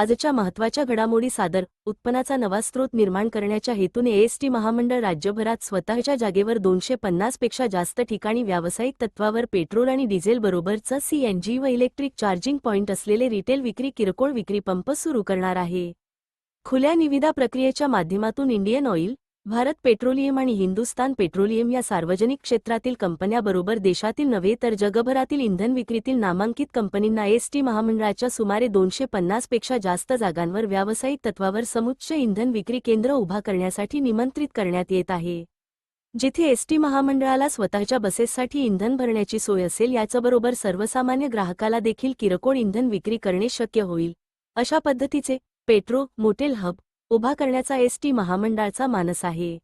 आजच्या महत्त्वाच्या घडामोडी सादर उत्पन्नाचा नवा स्रोत निर्माण करण्याच्या हेतूने एएसटी महामंडळ राज्यभरात स्वतःच्या जागेवर दोनशे पन्नासपेक्षा जास्त ठिकाणी व्यावसायिक तत्वावर पेट्रोल आणि डिझेल बरोबरच सीएनजी व इलेक्ट्रिक चार्जिंग पॉइंट असलेले रिटेल विक्री किरकोळ विक्री पंप सुरू करणार आहे. खुल्या निविदा प्रक्रियेच्या माध्यमातून इंडियन ऑइल भारत पेट्रोलियम आणि हिंदुस्तान पेट्रोलियम या सार्वजनिक क्षेत्रातील कंपन्याबरोबर देशातील नव्हे तर जगभरातील इंधन विक्रीतील नामांकित कंपनींना एसटी महामंडळाच्या सुमारे दोनशे पन्नासपेक्षा जास्त जागांवर व्यावसायिक तत्वावर समुच्च इंधन विक्री केंद्र उभा करण्यासाठी निमंत्रित करण्यात येत आहे. जिथे एसटी महामंडळाला स्वतःच्या बसेससाठी इंधन भरण्याची सोय असेल याचबरोबर सर्वसामान्य ग्राहकाला देखील किरकोळ इंधन विक्री करणे शक्य होईल. अशा पद्धतीचे पेट्रो मोटेल हब उभा करण्याचा एसटी महामंडळाचा मानस आहे.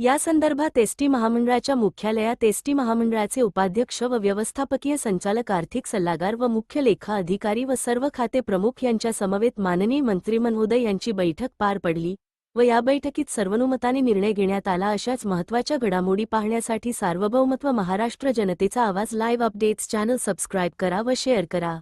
या संदर्भात एसटी महामंडळाच्या मुख्यालयात एसटी महामंडळाचे उपाध्यक्ष व व्यवस्थापकीय संचालक आर्थिक सल्लागार व मुख्य लेखा अधिकारी व सर्व खाते प्रमुख यांच्या समवेत माननीय मंत्री महोदय यांची बैठक पार पडली व या बैठकीत सर्वानुमताने निर्णय घेण्यात आला अशाच महत्त्वाच्या घडामोडी पाहण्यासाठी सार्वभौमत्व महाराष्ट्र जनतेचा आवाज लाईव्ह अपडेट्स चॅनल सबस्क्राईब करा व शेअर करा.